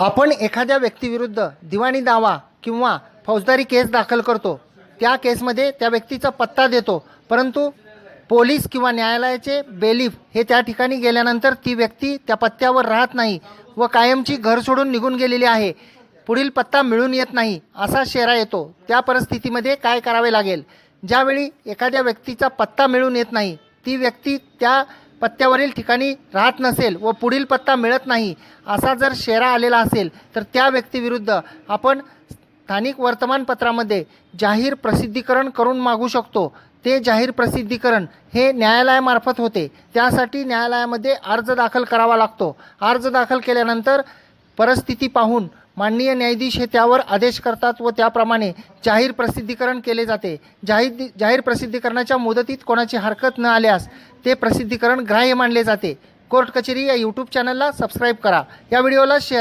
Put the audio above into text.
आपण एखाद्या व्यक्तीविरुद्ध दिवाणी दावा किंवा फौजदारी केस दाखल करतो त्या केसमध्ये त्या व्यक्तीचा पत्ता देतो. परंतु पोलीस किंवा न्यायालयाचे बेलीफ हे त्या ठिकाणी गेल्यानंतर ती व्यक्ती त्या पत्त्यावर राहत नाही व कायमची घर सोडून निघून गेलेली आहे. पुढील पत्ता मिळून येत नाही असा शेरा येतो. त्या परिस्थितीमध्ये काय करावे लागेल? ज्यावेळी एखाद्या व्यक्तीचा पत्ता मिळून येत नाही ती व्यक्ती त्या पत्त्यावरील ठिकाणी राहत नसेल व पुढील पत्ता मिळत नाही असा जर शेरा आलेला असेल तर त्या व्यक्तीविरुद्ध आपण स्थानिक वर्तमानपत्रामध्ये जाहीर प्रसिद्धीकरण करून मागू शकतो. ते जाहीर प्रसिद्धीकरण हे न्यायालयामार्फत होते. त्यासाठी न्यायालयामध्ये अर्ज दाखल करावा लागतो. अर्ज दाखल केल्यानंतर परिस्थिती पाहून माननीय न्यायाधीश हे त्यावर आदेश करतात व त्याप्रमाणे जाहीर प्रसिद्धीकरण केले जाते. जाहीर जाहीर प्रसिद्धीकरणाच्या मुदतीत कोणाची हरकत न आल्यास ते प्रसिद्धीकरण ग्राह्य मानले जाते. कोर्ट कचेरी या यूट्यूब चॅनलला सबस्क्राईब करा. या व्हिडिओला शेअर